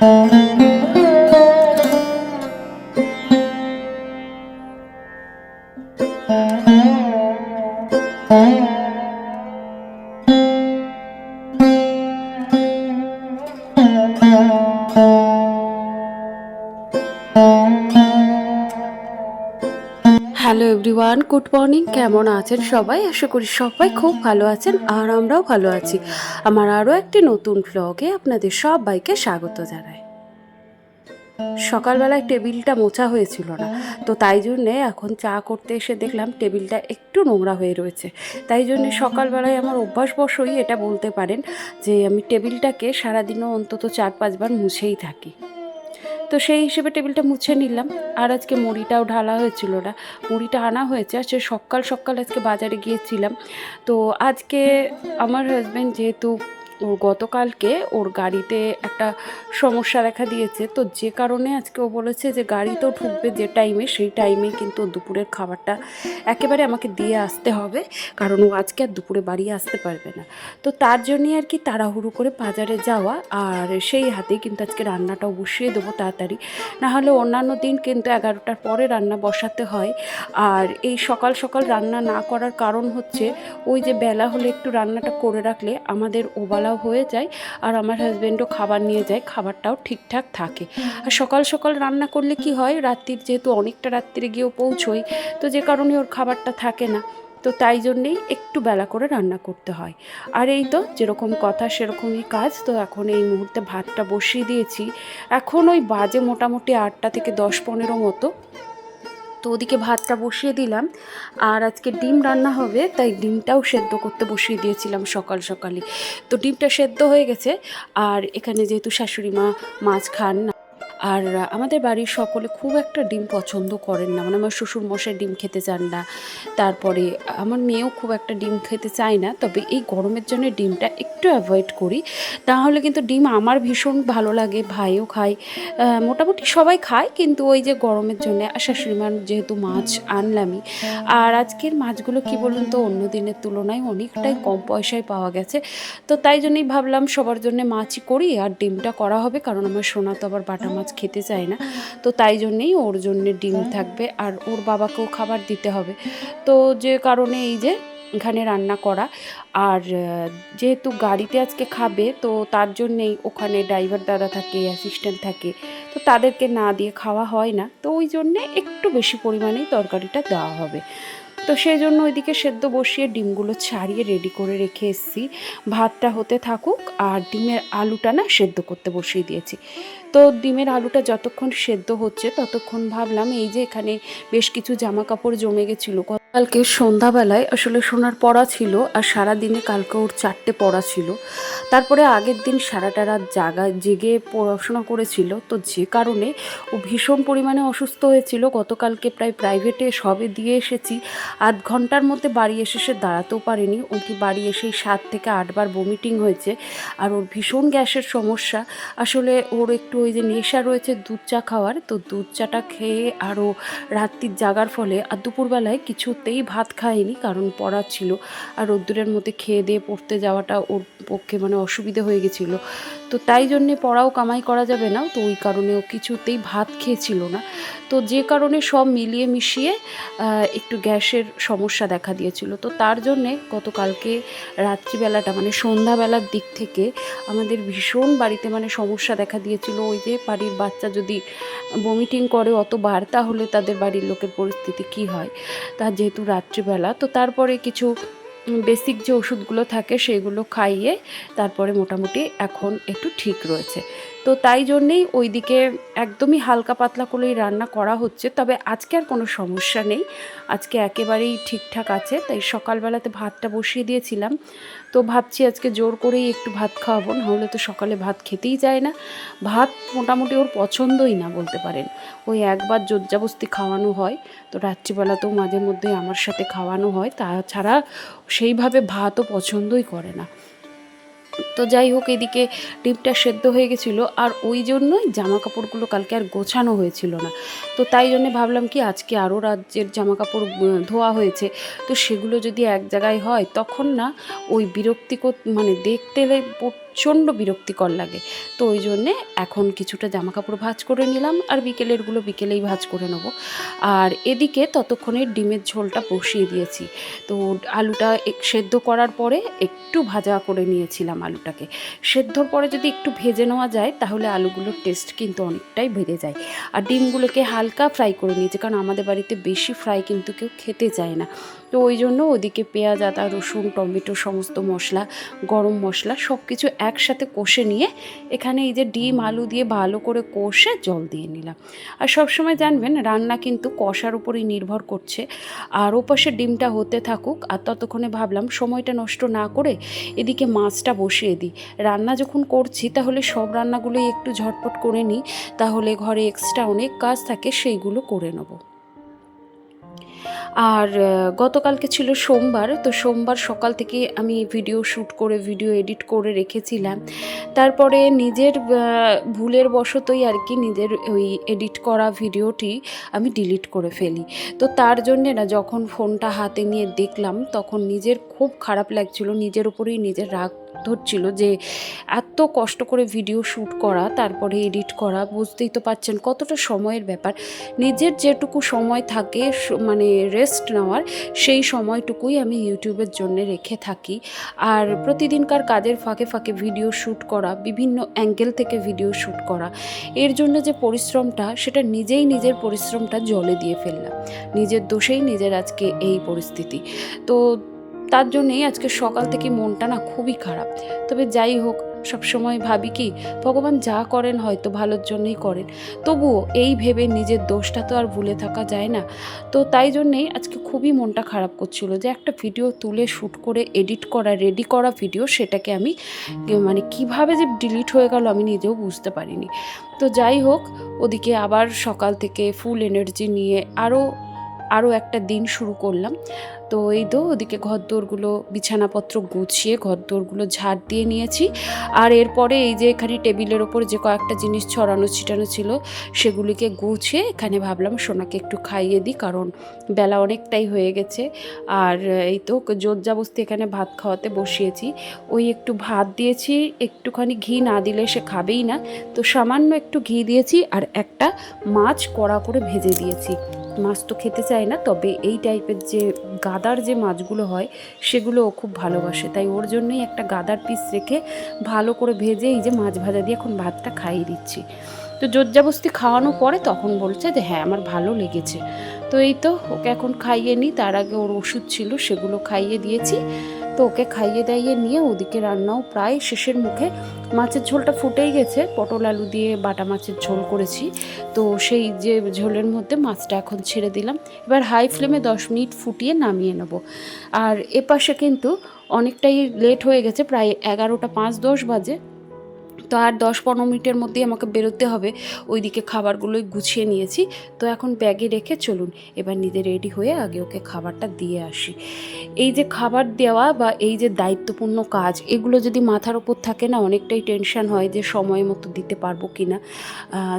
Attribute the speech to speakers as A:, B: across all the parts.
A: Thank you. Hello everyone good morning কেমন আছেন সবাই? আশা করি সবাই খুব ভালো আছেন আর আমরাও ভালো আছি। আমার আরও একটি নতুন ব্লগে আপনাদের সবাইকে স্বাগত জানাই। সকালবেলায় টেবিলটা মোছা হয়েছিল না তো তাই জন্যে এখন চা করতে এসে দেখলাম টেবিলটা একটু নোংরা হয়ে রয়েছে। তাই জন্যে সকালবেলায় আমার অভ্যাসবশই এটা বলতে পারেন যে আমি টেবিলটাকে সারাদিনও অন্তত চার পাঁচবার মুছেই থাকি। তো সেই হিসেবে টেবিলটা মুছে নিলাম। আর আজকে মুড়িটাও ঢালা হয়েছিল না। মুড়িটা আনা হয়েছে। আর সে সকাল সকাল আজকে বাজারে গিয়েছিলাম। তো আজকে আমার হাজব্যান্ড যেহেতু গতকালকে ওর গাড়িতে একটা সমস্যা দেখা দিয়েছে। তো যে কারণে আজকে ও বলেছে যে গাড়ি তো ঢুকবে যে টাইমে, সেই টাইমে কিন্তু দুপুরের খাবারটা একেবারে আমাকে দিয়ে আসতে হবে, কারণ ও আজকে আর দুপুরে বাড়ি আসতে পারবে না। তো তার জন্যই আর কি তাড়াহুড়ো করে বাজারে যাওয়া, আর সেই হাতেই কিন্তু আজকে রান্নাটাও বসিয়ে দেবো তাড়াতাড়ি। না হলে অন্যান্য দিন কিন্তু এগারোটার পরে রান্না বসাতে হয়। আর এই সকাল সকাল রান্না না করার কারণ হচ্ছে, ওই যে বেলা হলে একটু রান্নাটা করে রাখলে আমাদের ওবেলাও হয়ে যায় আর আমার হাজব্যান্ডও খাবার নিয়ে যায়, খাবারটাও ঠিকঠাক থাকে। আর সকাল সকাল রান্না করলে কি হয়, রাত্রির যেহেতু অনেকটা রাত্রিরে গিয়েও পৌঁছোই, তো যে কারণে ওর খাবারটা থাকে না। তো তাই জন্যেই একটু বেলা করে রান্না করতে হয়। আর এই তো যেরকম কথা সেরকমই কাজ, তো এখন এই মুহূর্তে ভাতটা বসিয়ে দিয়েছি। এখন ওই বাজে মোটামুটি আটটা থেকে দশ পনেরো মতো। তো ওদিকে ভাতটা বসিয়ে দিলাম। আর আজকে ডিম রান্না হবে, তাই ডিমটাও সেদ্ধ করতে বসিয়ে দিয়েছিলাম সকাল সকালে তো ডিমটা সেদ্ধ হয়ে গেছে, আর এখানে যেহেতু শাশুড়ি মা মাছ খান না আর আমাদের বাড়ির সকলে খুব একটা ডিম পছন্দ করেন না। মানে আমার শ্বশুর মশাই ডিম খেতে চান না। তারপরে আমার মেয়েও খুব একটা ডিম খেতে চায় না। তবে এই গরমের জন্য ডিমটা একটু অ্যাভয়েড করি। তাহলে কিন্তু ডিম আমার ভীষণ ভালো লাগে, ভাইও খায় মোটামুটি সবাই খায়। কিন্তু ওই যে গরমের জন্য আর শাশুড়ি যেহেতু মাছ আনলামই। আর আজকের মাছগুলো কি বলুন তো, অন্য দিনের তুলনায় অনেকটাই কম পয়সায় পাওয়া গেছে। তো তাই জন্যই ভাবলাম সবার জন্য মাছই করি আর ডিমটা করা হবে। কারণ আমার সোনা তো আবার বাটা মাছ খেতে চায় না। তো তাই জন্যেই ওর জন্যে ডিম থাকবে আর ওর বাবাকেও খাবার দিতে হবে। তো যে কারণে এই যে এখানে রান্না করা। আর যেহেতু গাড়িতে আজকে খাবে, তো তার জন্যেই ওখানে ড্রাইভার দাদা থাকে অ্যাসিস্ট্যান্ট থাকে। তো তাদেরকে না দিয়ে খাওয়া হয় না। তো ওই জন্যে একটু বেশি পরিমাণেই তরকারিটা দেওয়া হবে। তো সেই জন্য ওইদিকে সেদ্ধ বসিয়ে ডিমগুলো ছাড়িয়ে রেডি করে রেখে এসেছি। ভাতটা হতে থাকুক আর ডিমের আলুটা না সেদ্ধ করতে বসিয়ে দিয়েছি। তো ডিমের আলুটা যতক্ষণ সেদ্ধ হচ্ছে, ততক্ষণ ভাবলাম এই যে এখানে বেশ কিছু জামা কাপড় জমে গেছিল। কালকে সন্ধ্যাবেলায় আসলে সোনার পড়া ছিল আর সারা দিনে কালকে ওর চারটে পড়া ছিল। তারপরে আগের দিন সারাটা রাত জাগা, জেগে পড়াশোনা করেছিল। তো যে কারণে ও ভীষণ পরিমাণে অসুস্থ হয়েছিল। গতকালকে প্রায় প্রাইভেটে সবে দিয়ে এসেছি। আধ ঘণ্টার মধ্যে বাড়ি এসে সে দাঁড়াতেও পারেনি। ওটি বাড়ি এসেই সাত থেকে আটবার বমিটিং হয়েছে আর ওর ভীষণ গ্যাসের সমস্যা। আসলে ওর একটু ওই যে নেশা রয়েছে দুধ চা খাওয়ার। তো দুধ চাটা খেয়ে আরও রাত্রির জাগার ফলে আর দুপুরবেলায় কিছুতেই ভাত খায়নি, কারণ পড়া ছিল। আর রোদ্দুরের মধ্যে খেয়ে দিয়ে পড়তে যাওয়াটা ওর পক্ষে মানে অসুবিধে হয়ে গেছিল। তো তাই জন্যে পড়াও কামাই করা যাবে না। তো ওই কারণে ও কিছুতেই ভাত খেয়েছিল না। তো যে কারণে সব মিলিয়ে মিশিয়ে একটু গ্যাসের সমস্যা দেখা দিয়েছিল। তো তার জন্যে গতকালকে রাত্রিবেলাটা মানে সন্ধ্যাবেলার দিক থেকে আমাদের ভীষণ বাড়িতে মানে সমস্যা দেখা দিয়েছিল। ওই যে বাড়ির বাচ্চা যদি বমিটিং করে অতবার, তাহলে তাদের বাড়ির লোকের পরিস্থিতি কি হয়? তা যেহেতু রাত্রিবেলা, তো তারপরে কিছু বেসিক যে ওষুধগুলো থাকে সেগুলো খাইয়ে তারপরে মোটামুটি এখন একটু ঠিক রয়েছে। তো তাই জন্যেই ওইদিকে একদমই হালকা পাতলা করেই রান্না করা হচ্ছে। তবে আজকে আর কোনো সমস্যা নেই। আজকে একেবারেই ঠিকঠাক আছে, তাই সকালবেলাতে ভাতটা বসিয়ে দিয়েছিলাম। তো ভাবছি আজকে জোর করেই একটু ভাত খাওয়াবো, নাহলে তো সকালে ভাত খেতেই যায় না। ভাত মোটামুটি ওর পছন্দই না বলতে পারেন। ওই একবার জোরজাবস্তি খাওয়ানো হয়, তো রাত্রিবেলাতেও মাঝে মধ্যে আমার সাথে খাওয়ানো হয়। তাছাড়া সেইভাবে ভাতও পছন্দই করে না। তো যাই হোক, এদিকে ডিমটা সেদ্ধ হয়ে গেছিল, আর ওই জন্যই জামা কাপড়গুলো কালকে আর গোছানো হয়েছিল না। তো তাই জন্য ভাবলাম কি, আজকে আরও রাজ্যের জামা কাপড় ধোয়া হয়েছে। তো সেগুলো যদি এক জায়গায় হয়, তখন না, ওই বিরক্তিকর মানে দেখতে লে- প্রচণ্ড বিরক্তিকর লাগে। তো ওই জন্যে এখন কিছুটা জামা কাপড় ভাঁজ করে নিলাম আর বিকেলেরগুলো বিকেলেই ভাঁজ করে নেব। আর এদিকে ততক্ষণে ডিমের ঝোলটা বসিয়ে দিয়েছি। তো আলুটা সেদ্ধ করার পরে একটু ভাজা করে নিয়েছিলাম আলুটাকে। সেদ্ধর পরে যদি একটু ভেজে নেওয়া যায় তাহলে আলুগুলোর টেস্ট কিন্তু অনেকটাই বেড়ে যায়। আর ডিমগুলোকে হালকা ফ্রাই করে নিয়েছি, কারণ আমাদের বাড়িতে বেশি ফ্রাই কিন্তু কেউ খেতে চায় না। তো ওই জন্য ওদিকে পেঁয়াজ, আদা, রসুন, টমেটো সমস্ত মশলা, গরম মশলা সব কিছু একসাথে কষে নিয়ে এখানে এই যে ডিম, আলু দিয়ে ভালো করে কষে জল দিয়ে নিলাম। আর সবসময় জানবেন, রান্না কিন্তু কষার উপরেই নির্ভর করছে। আর ওপাশে ডিমটা হতে থাকুক আর ততক্ষণে ভাবলাম সময়টা নষ্ট না করে এদিকে মাছটা বসিয়ে দিই। রান্না যখন করছি তাহলে সব রান্নাগুলোই একটু ঝটপট করে নিই, তাহলে ঘরে এক্সট্রা অনেক কাজ থাকে সেইগুলো করে নেব। আর গতকালকে ছিল সোমবার, তো সোমবার সকাল থেকে আমি ভিডিও শ্যুট করে, ভিডিও এডিট করে রেখেছিলাম। তারপরে নিজের ভুলের বশতই আর কি নিজের ওই এডিট করা ভিডিওটি আমি ডিলিট করে ফেলি। তো তার জন্যে না, যখন ফোনটা হাতে নিয়ে দেখলাম, তখন নিজের খুব খারাপ লাগছিল, নিজের উপরেই নিজের রাগ ধরছিল যে এত কষ্ট করে ভিডিও শ্যুট করা, তারপরে এডিট করা, বুঝতেই তো পাচ্ছেন কতটা সময়ের ব্যাপার। নিজের যেটুকু সময় থাকে মানে রেস্ট নেওয়ার, সেই সময়টুকুই আমি ইউটিউবের জন্য রেখে থাকি। আর প্রতিদিনকার কাজের ফাঁকে ফাঁকে ভিডিও শ্যুট করা, বিভিন্ন অ্যাঙ্গেল থেকে ভিডিও শ্যুট করা, এর জন্য যে পরিশ্রমটা, সেটা নিজেই নিজের পরিশ্রমটা জলে দিয়ে ফেললাম। নিজের দোষেই নিজের আজকে এই পরিস্থিতি। তো তার জন্যেই আজকে সকাল থেকে মনটা না খুবই খারাপ। তবে যাই হোক, সবসময় ভাবি কি, ভগবান যা করেন হয়তো ভালোর জন্যই করেন। তবুও এই ভেবে নিজের দোষটা তো আর ভুলে থাকা যায় না। তো তাই জন্যেই আজকে খুবই মনটা খারাপ করছিল যে একটা ভিডিও তুলে শ্যুট করে এডিট করা রেডি করা ভিডিও সেটাকে আমি মানে কীভাবে যে ডিলিট হয়ে গেল আমি নিজেও বুঝতে পারিনি। তো যাই হোক, ওদিকে আবার সকাল থেকে ফুল এনার্জি নিয়ে আরও আরও একটা দিন শুরু করলাম। তো এই তো ওদিকে ঘরদোরগুলো, বিছানাপত্র গুছিয়ে ঘরদোরগুলো ঝাড় দিয়ে নিয়েছি। আর এরপরে এই যে এখানে টেবিলের ওপর যে কয়েকটা জিনিস ছড়ানো ছিটানো ছিল, সেগুলিকে গুছিয়ে এখানে ভাবলাম সোনাকে একটু খাইয়ে দিই, কারণ বেলা অনেকটাই হয়ে গেছে। আর এই তো জোর জোরজাবস্তি এখানে ভাত খাওয়াতে বসিয়েছি। ওই একটু ভাত দিয়েছি, একটুখানি ঘি না দিলে সে খাবেই না। তো সামান্য একটু ঘি দিয়েছি আর একটা মাছ কড়া করে ভেজে দিয়েছি। মাছ তো খেতে চায় না, তবে এই টাইপের যে গাদার যে মাছগুলো হয়, সেগুলো ও খুব ভালোবাসে। তাই ওর জন্যই একটা গাদার পিস রেখে ভালো করে ভেজে এই যে মাছ ভাজা দিয়ে এখন ভাতটা খাইয়ে দিচ্ছি। তো জোরজাবস্তি খাওয়ানো পরে তখন বলছে যে হ্যাঁ আমার ভালো লেগেছে। তো এই তো ওকে এখন খাইয়ে নিই, তার আগে ওর ওষুধ ছিল, সেগুলো খাইয়ে দিয়েছি। তো ওকে খাইয়ে দাইয়ে নিয়ে ওদিকে রান্নাও প্রায় শেষের মুখে মাছের ঝোলটা ফুটেই গেছে। পটল আলু দিয়ে বাটা মাছের ঝোল করেছি। তো সেই যে ঝোলের মধ্যে মাছটা এখন ছেড়ে দিলাম। এবার হাই ফ্লেমে দশ মিনিট ফুটিয়ে নামিয়ে নেব। আর এপাশে কিন্তু অনেকটাই লেট হয়ে গেছে, প্রায় এগারোটা পাঁচ দশ বাজে। তো আর দশ পনেরো মিনিটের মধ্যেই আমাকে বেরোতে হবে। ওইদিকে খাবারগুলোই গুছিয়ে নিয়েছি। তো এখন ব্যাগে রেখে চলুন, এবার নিজে রেডি হয়ে আগে ওকে খাবারটা দিয়ে আসি। এই যে খাবার দেওয়া বা এই যে দায়িত্বপূর্ণ কাজ, এগুলো যদি মাথার ওপর থাকে না, অনেকটাই টেনশন হয় যে সময় মতো দিতে পারব কি না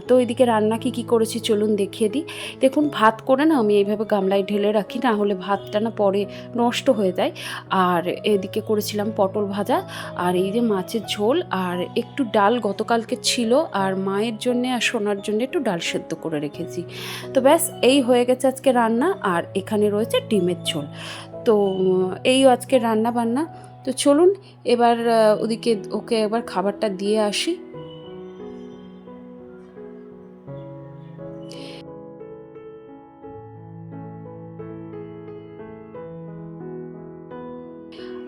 A: তো এদিকে রান্না কি কি করেছি চলুন দেখিয়ে দিই। দেখুন, ভাত করে না আমি এইভাবে গামলায় ঢেলে রাখি, না হলে ভাতটা না পরে নষ্ট হয়ে যায়। আর এদিকে করেছিলাম পটল ভাজা, আর এই যে মাছের ঝোল, আর একটু ডাল গতকালকে ছিল আর মায়ের জন্যে আর সোনার জন্য একটু ডাল সেদ্ধ করে রেখেছি। তো ব্যাস, এই হয়ে গেছে আজকে রান্না আর এখানে রয়েছে ডিমের ঝোল। তো এই আজকে রান্না বান্না তো চলুন, এবার ওদিকে ওকে একবার খাবারটা দিয়ে আসি।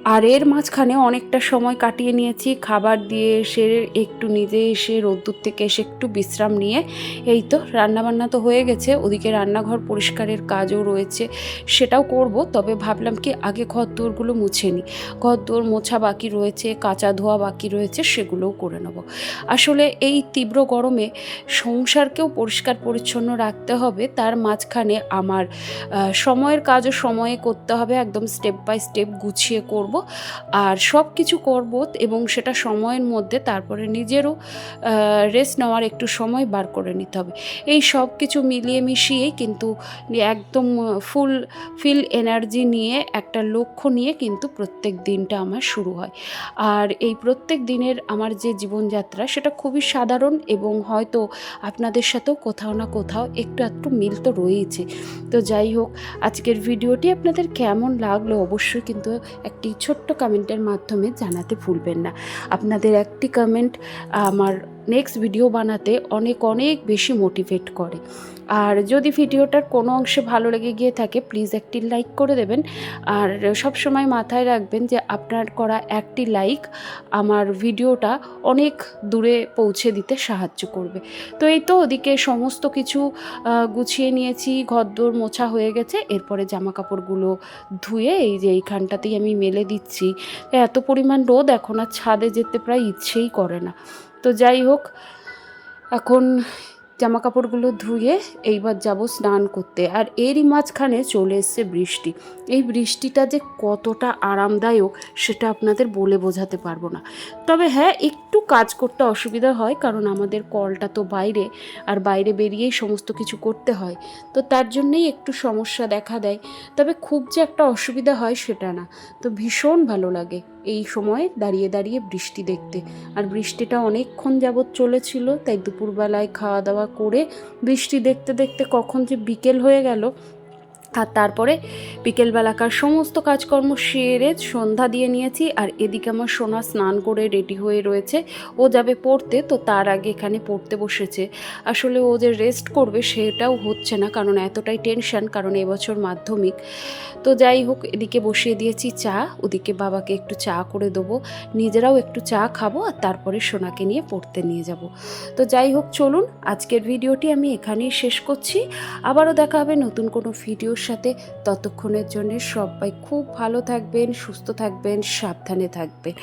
A: আর এর মাঝখানে অনেকটা সময় কাটিয়ে নিয়েছি। খাবার দিয়ে এসে একটু নিজে এসে রোদ্দুর থেকে এসে একটু বিশ্রাম নিয়ে। এই তো রান্নাবান্না তো হয়ে গেছে। ওদিকে রান্নাঘর পরিষ্কারের কাজও রয়েছে, সেটাও করব। তবে ভাবলাম কি আগে ঘর দোরগুলো মুছে নিই। ঘর দোর মোছা বাকি রয়েছে, কাঁচা ধোয়া বাকি রয়েছে, সেগুলোও করে নেব। আসলে এই তীব্র গরমে সংসারকেও পরিষ্কার পরিচ্ছন্ন রাখতে হবে। তার মাঝখানে আমার সময়ের কাজও সময়ে করতে হবে। একদম স্টেপ বাই স্টেপ গুছিয়ে করব। থাকব আর সব কিছু করব এবং সেটা সময়ের মধ্যে তারপরে নিজেরও রেস্ট নেওয়ার একটু সময় বার করে নিতে হবে। এই সব কিছু মিলিয়ে মিশিয়েই কিন্তু একদম ফুল ফিল এনার্জি নিয়ে একটা লক্ষ্য নিয়ে কিন্তু প্রত্যেক দিনটা আমার শুরু হয়। আর এই প্রত্যেক দিনের আমার যে জীবনযাত্রা সেটা খুবই সাধারণ এবং হয়তো আপনাদের সাথেও কোথাও না কোথাও একটু একটু মিল তো রয়েছে তো যাই হোক, আজকের ভিডিওটি আপনাদের কেমন লাগল অবশ্যই কিন্তু একটি ছোট্ট কমেন্টের মাধ্যমে জানাতে ভুলবেন না। আপনাদের একটি কমেন্ট আমার নেক্সট ভিডিও বানাতে অনেক অনেক বেশি মোটিভেট করে। আর যদি ভিডিওটার কোনো অংশে ভালো লেগে গিয়ে থাকে প্লিজ একটি লাইক করে দেবেন। আর সব সময় মাথায় রাখবেন যে আপনার করা একটি লাইক আমার ভিডিওটা অনেক দূরে পৌঁছে দিতে সাহায্য করবে। তো এই তো ওদিকে সমস্ত কিছু গুছিয়ে নিয়েছি, ঘরদোর মোছা হয়ে গেছে। এরপরে জামা কাপড়গুলো ধুয়ে এই যে এইখানটাতেই আমি মেলে দিচ্ছি। এত পরিমাণ রোদ এখন আর ছাদে যেতে প্রায় ইচ্ছেই করে না। তো যাই হোক, এখন জামা কাপড়গুলো ধুয়ে এইবার যাব স্নান করতে। আর এরই মাঝখানে চলে এসছে বৃষ্টি। এই বৃষ্টিটা যে কতটা আরামদায়ক সেটা আপনাদের বলে বোঝাতে পারব না। তবে হ্যাঁ একটু কাজ করতে অসুবিধা হয় কারণ আমাদের কলটা তো বাইরে আর বাইরে বেরিয়েই সমস্ত কিছু করতে হয়। তো তার জন্যেই একটু সমস্যা দেখা দেয়। তবে খুব যে একটা অসুবিধা হয় সেটা না। তো ভীষণ ভালো লাগে। এই সময় দাঁড়িয়ে দাঁড়িয়ে বৃষ্টি দেখতে। আর বৃষ্টিটা অনেকক্ষণ যাবৎ চলেছিল, তাই দুপুরবেলায় খাওয়া দাওয়া করে বৃষ্টি দেখতে দেখতে কখন যে বিকেল হয়ে গেল আর তারপরে বিকেলবেলাকার সমস্ত কাজকর্ম সেরে সন্ধ্যা দিয়ে নিয়েছি আর এদিকে আমার সোনা স্নান করে রেডি হয়ে রয়েছে। ও যাবে পড়তে, তো তার আগে এখানে পড়তে বসেছে। আসলে ও যে রেস্ট করবে সেটাও হচ্ছে না, কারণ এতটাই টেনশন, কারণ এবছর মাধ্যমিক। তো যাই হোক, এদিকে বসিয়ে দিয়েছি চা, ওদিকে বাবাকে একটু চা করে দেবো। নিজেরাও একটু চা খাব আর তারপরে সোনাকে নিয়ে পড়তে নিয়ে যাব। তো যাই হোক, চলুন, আজকের ভিডিওটি আমি এখানেই শেষ করছি। আবারও দেখা হবে নতুন কোনো ভিডিওর সাথে ততক্ষণের জন্য সবাই খুব ভালো থাকবেন, সুস্থ থাকবেন, সাবধানে থাকবেন।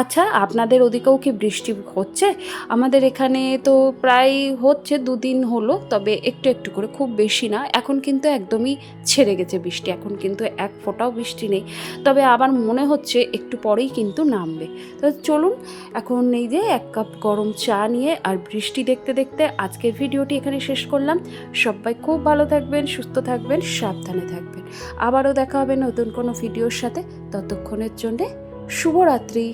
A: আচ্ছা আপনাদের ওদিকেও কি বৃষ্টি হচ্ছে? আমাদের এখানে তো প্রায় হচ্ছে দুদিন হলো, তবে একটু একটু করে, খুব বেশি না। এখন কিন্তু একদমই ছেড়ে গেছে বৃষ্টি, এখন কিন্তু এক ফোঁটাও বৃষ্টি নেই। তবে আবার মনে হচ্ছে একটু পরেই কিন্তু নামবে। তো চলুন, এখন এই যে এক কাপ গরম চা নিয়ে আর বৃষ্টি দেখতে দেখতে আজকের ভিডিওটি এখানে শেষ করলাম। সবাই খুব ভালো থাকবেন, সুস্থ থাকবেন সাবধানে থাকবেন। আবারও দেখা হবে নতুন কোনো ভিডিওর সাথে। ততক্ষণের জন্যে শুভরাত্রি।